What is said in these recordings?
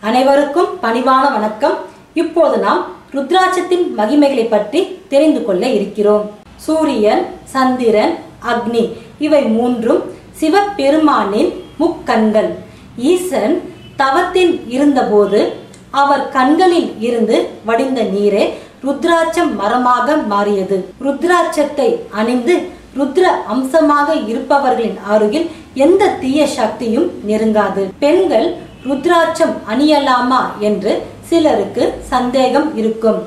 அனைவருக்கும் பணிவான வணக்கம். இப்போது நாம் ருத்ராட்சத்தின் மகிமைகளை பற்றி தெரிந்து கொள்ள இருக்கிறோம். சூரியன் சந்திரன் அக்னி இவை மூன்றும் சிவபெருமானின் முக்கண்கள். ஈசன் தவத்தில் இருந்தபோது அவர் கண்களில் இருந்து வடிந்த நீரே ருத்ராட்சம் மரமாக மாறியது. ருத்ராட்சத்தை அணிந்து ருத்ர அம்சமாக இருப்பவர்களின் அருகில் எந்த தீய சக்தியும் நெருங்காது. பெண்கள் ருத்ராட்சம் அணியலாமா என்று சிலருக்கு சந்தேகம் இருக்கும்.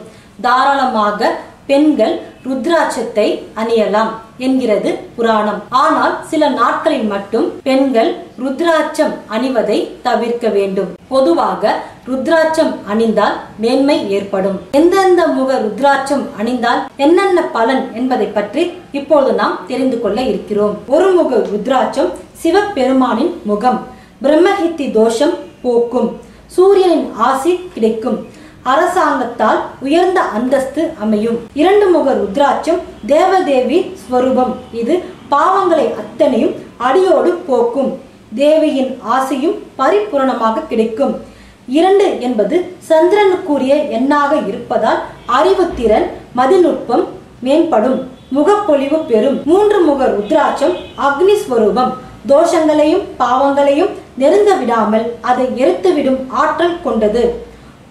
தாராளமாக பெண்கள் ருத்ராட்சத்தை அணியலாம் என்கிறது புராணம். ஆனால் சில நாட்களில் மட்டும் பெண்கள் ருத்ராட்சம் அணிவதை தவிர்க்க வேண்டும். பொதுவாக ருத்ராட்சம் அணிந்தால் மேன்மை ஏற்படும். எந்தெந்த முக ருத்ராட்சம் அணிந்தால் என்னென்ன பலன் என்பதை பற்றி இப்போது நாம் தெரிந்து கொள்ள இருக்கிறோம். ஒரு முக ருத்ராட்சம் சிவபெருமானின் முகம். பிரம்மஹித்தி தோஷம் போக்கும். சூரியனின் ஆசி கிடைக்கும். அரசாங்கத்தால் உயர்ந்த அந்தஸ்து அமையும். இரண்டு முக ருத்ராட்சம் தேவதேவி ஸ்வரூபம். இது பாவங்களை அத்தனையும் அடியோடு போக்கும். தேவியின் ஆசையும் பரிபூரணமாக கிடைக்கும். இரண்டு என்பது சந்திரனுக்குரிய எண்ணாக இருப்பதால் அறிவுத்திறன் மதிநுட்பம் மேம்படும். முகப்பொலிவு பெறும். மூன்று முக ருத்ராட்சம் அக்னிஸ்வரூபம் தோஷங்களையும் பாவங்களையும் நெருங்க விடாமல் அதை எரித்துவிடும் ஆற்றல் கொண்டது.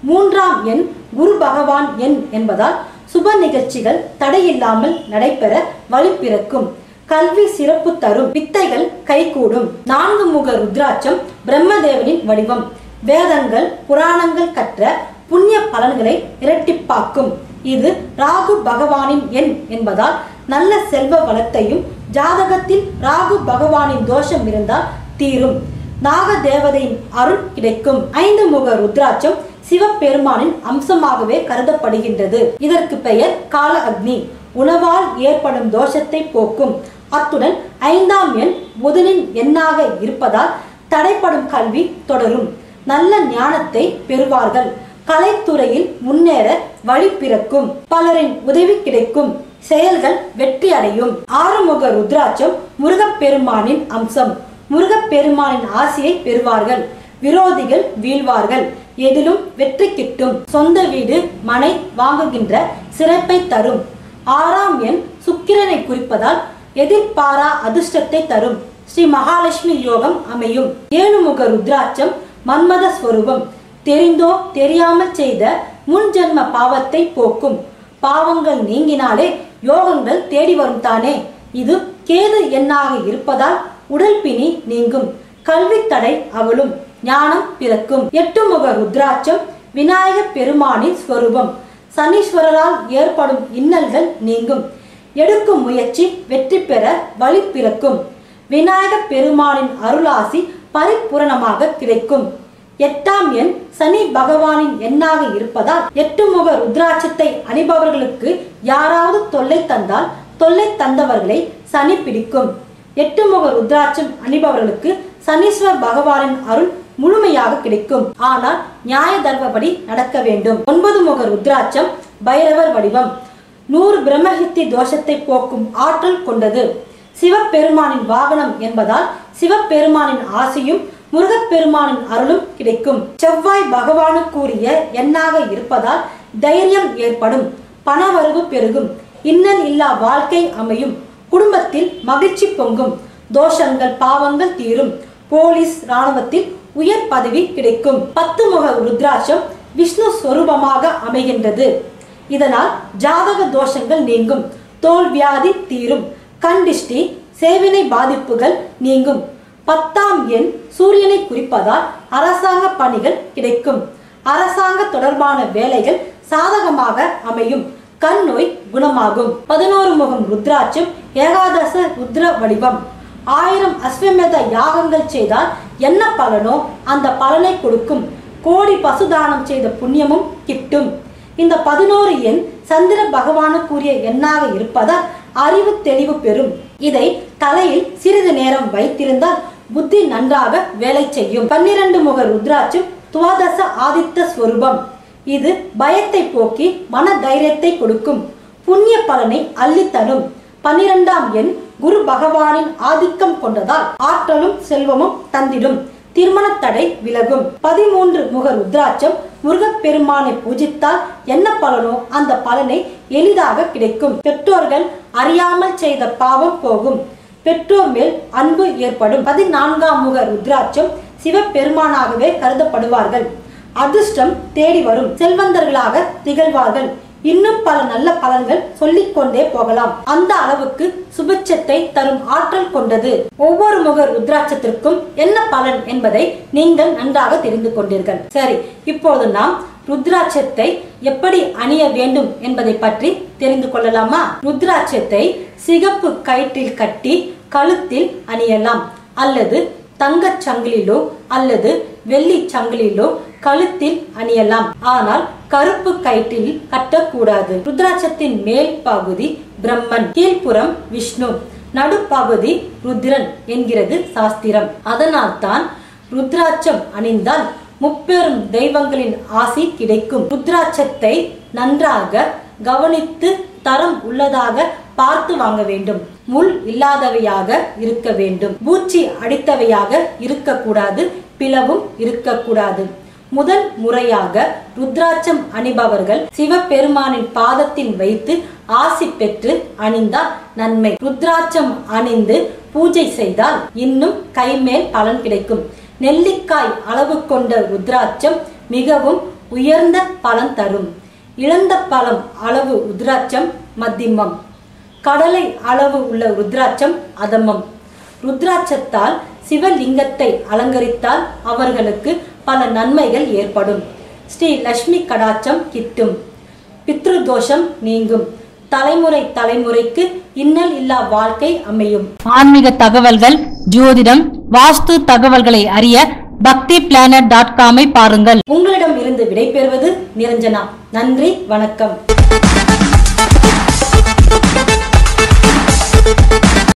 மூன்றாம் எண் குரு பகவான் எண் என்பதால் சுப நிகழ்ச்சிகள் தடையில்லாமல் நடைபெற வழிபிறக்கும் கல்வி சிறப்பு தரும். வித்தைகள் கைகூடும். நான்கு முக ருத்ராட்சம் பிரம்மதேவனின் வடிவம். வேதங்கள் புராணங்கள் கற்ற புண்ணிய பலன்களை இரட்டிப்பாக்கும். இது ராகு பகவானின் எண் என்பதால் நல்ல செல்வ வளத்தையும் ஜாதகத்தில் ராகு பகவானின் தோஷம் இருந்தால் தீரும். நாக தேவதையின் அருள் கிடைக்கும். ஐந்து முக ருத்ராட்சம் சிவபெருமானின் அம்சமாகவே கருதப்படுகின்றது. இதற்கு பெயர் கால அக்னி உணவால் ஏற்படும் தோஷத்தை போக்கும். அத்துடன் ஐந்தாம் எண் புதனின் எண்ணாக இருப்பதால் தடைப்படும் கல்வி தொடரும். நல்ல ஞானத்தை பெறுவார்கள். கலைத்துறையில் முன்னேற வழி பிறக்கும். பலரின் உதவி கிடைக்கும். செயல்கள் வெற்றி அடையும். ஆறுமுக ருத்ராட்சம் முருகப்பெருமானின் அம்சம். முருகப்பெருமானின் ஆசையை பெறுவார்கள். விரோதிகள் வீழ்வார்கள். எதிலும் வெற்றி கிட்டும். சொந்த வீடு மனை வாங்குகின்ற சிறப்பை தரும். ஆறாம் எண் சுக்கிரனை குறிப்பதால் எதிர்பாரா அதிர்ஷ்டத்தை தரும். ஸ்ரீ மகாலட்சுமி யோகம் அமையும். ஏழுமுக ருத்ராட்சம் மன்மத ஸ்வரூபம். தெரிந்தோ தெரியாமல் செய்த முன்ஜென்ம பாவத்தை போக்கும். பாவங்கள் நீங்கினாலே யோகங்கள் தேடி வரும் தானே. இது கேது எண்ணாக இருப்பதால் உடல் பிணி நீங்கும். கல்வி தடை அவளும். ஞானம் பிறக்கும். எட்டு முக ருத்ராட்சம் விநாயகர் பெருமானின் ஸ்வரூபம். சனீஸ்வரரால் ஏற்படும் இன்னல்கள் நீங்கும். எடுக்கும் முயற்சி வெற்றி பெற வழி பிறக்கும். விநாயக பெருமானின் அருளாசி பரிபூரணமாக கிடைக்கும். எட்டாம் எண் சனி பகவானின் எண்ணாக இருப்பதால் எட்டு முக ருத்ராட்சத்தை அணிபவர்களுக்கு யாராவது தொல்லை தந்தால் தொல்லை தந்தவர்களை சனி பிடிக்கும். எட்டு முக ருத்ராட்சம் அணிபவர்களுக்கு சனீஸ்வர பகவானின் அருள் முழுமையாக கிடைக்கும். ஆனால் நியாய தர்மப்படி நடக்க வேண்டும். ஒன்பது முக ருத்ராட்சம் பைரவர் வடிவம். நூறு பிரம்மஹித்தி தோஷத்தை போக்கும் ஆற்றல் கொண்டது. சிவபெருமானின் வாகனம் என்பதால் சிவபெருமானின் ஆசையும் முருகப்பெருமானின் அருளும் கிடைக்கும். செவ்வாய் பகவானுக்குரிய எண்ணாக இருப்பதால் தைரியம் ஏற்படும். பணவரவு பெருகும். இன்னல் இல்லா வாழ்க்கை அமையும். குடும்பத்தில் மகிழ்ச்சி பொங்கும். தோஷங்கள் பாவங்கள் தீரும். போலீஸ் ராணுவத்தில் உயர் பதவி கிடைக்கும். பத்து முக ருத்ராட்சம் விஷ்ணு ஸ்வரூபமாக அமைகின்றது. இதனால் ஜாதக தோஷங்கள் நீங்கும். தோல் வியாதி தீரும். கண்டிஷ்டி சேவினை பாதிப்புகள் நீங்கும். பத்தாம் எண் சூரியனை குறிப்பதால் அரசாங்க பணிகள் கிடைக்கும். அரசாங்க தொடர்பான வேலைகள் சாதகமாக அமையும். கண் நோய் குணமாகும். பதினோரு முகம் ருத்ராட்சம் ஏகாதச ருத்ர வடிவம். ஆயிரம் அஸ்வமேத யாகங்கள் செய்தால் என்ன பலனோ அந்த பலனை கொடுக்கும். கோடி பசுதானம் செய்த புண்ணியமும் கிட்டும். இந்த பதினோரு எண் சந்திர பகவானுக்குரிய எண்ணாக இருப்பதால் அறிவு தெளிவு பெறும். இதை தலையில் சிறிது நேரம் வைத்திருந்தால் புத்தி நன்றாக வேலை செய்யும். பன்னிரண்டு முக ருத்ராட்சம் துவாதச ஆதித்த ஸ்வரூபம். இது பயத்தை போக்கி மன தைரியத்தை கொடுக்கும். புண்ணிய பலனை அள்ளித்தரும். பன்னிரெண்டாம் எண் குரு பகவானின் ஆதிக்கம் கொண்டதால் ஆற்றலும் செல்வமும் தந்திடும். திருமண தடை விலகும். பதிமூன்று முக ருத்ராட்சம் முருகப்பெருமானை பூஜித்தால் என்ன பலனோ அந்த பலனை எளிதாக கிடைக்கும். பெற்றோர்கள் அறியாமல் செய்த பாவம் போகும். பெற்றோர் மேல் அன்பு ஏற்படும். பதினான்காம் முக ருத்ராட்சம் சிவபெருமானாகவே கருதப்படுவார்கள். அதிர்ஷ்டம் தேடி வரும். செல்வந்தர்களாக திகழ்வார்கள். இன்னும் பல நல்ல பலன்கள் சொல்லிக் கொண்டே போகலாம். அந்த அளவுக்கு சுபிட்சத்தை தரும் ஆற்றல் கொண்டது. ஒவ்வொரு முக ருத்ராட்சத்திற்கும் என்ன பலன் என்பதை நீங்கள் நன்றாக தெரிந்து கொண்டீர்கள். சரி இப்போது நாம் ருத்ராட்சத்தை எப்படி அணிய வேண்டும் என்பதை பற்றி தெரிந்து கொள்ளலாமா? ருத்ராட்சத்தை சிகப்பு கயிற்றில் கட்டி கழுத்தில் அணியலாம். அல்லது தங்கச் சங்கிலிலோ அல்லது வெள்ளி சங்கிலிலோ கழுத்தில் அணியலாம். ஆனால் கருப்பு கயிற்றில் கட்டக்கூடாது. ருத்ராட்சத்தின் மேல் பகுதி பிரம்மன் கீழ்ப்புறம் விஷ்ணு நடுப்பகுதி ருத்ரன் என்கிறது சாஸ்திரம். அதனால்தான் ருத்ராட்சம் அணிந்தால் முப்பெரும் தெய்வங்களின் ஆசி கிடைக்கும். ருத்ராட்சத்தை நன்றாக கவனித்து தரம் உள்ளதாக பார்த்து வாங்க வேண்டும். முள் இல்லாதவையாக இருக்க வேண்டும். பூச்சி அடித்தவையாக இருக்கக்கூடாது. பிளவும் இருக்கக்கூடாது. முதல் முறையாக ருத்ராட்சம் அணிபவர்கள் சிவபெருமானின் பாதத்தில் வைத்து ஆசி பெற்று அணிந்தால் நன்மை. ருத்ராட்சம் அணிந்து பூஜை செய்தால் இன்னும் கைமேல் பலன் கிடைக்கும். நெல்லிக்காய் அளவு கொண்ட ருத்ராட்சம் மிகவும் உயர்ந்த பலன் தரும். இழந்த பழம் அளவு ருத்ராட்சம் மத்திமம். கடலை அளவு உள்ள ருத்ராட்சம் அதமம். ருத்ராட்சத்தால் சிவலிங்கத்தை அலங்கரித்தால் அவர்களுக்கு பல நன்மைகள் ஏற்படும். ஸ்ரீ லக்ஷ்மி கடாச்சம் கிட்டும். பித்ருதோஷம் நீங்கும். தலைமுறை தலைமுறைக்கு இன்னல் இல்லா வாழ்க்கை அமையும். ஆன்மீக தகவல்கள் ஜோதிடம் வாஸ்து தகவல்களை அறிய பக்தி பிளானட் டாட் காமை பாருங்கள். உங்களிடம் இருந்து விடைபெறுவது நிரஞ்சனா. நன்றி வணக்கம்.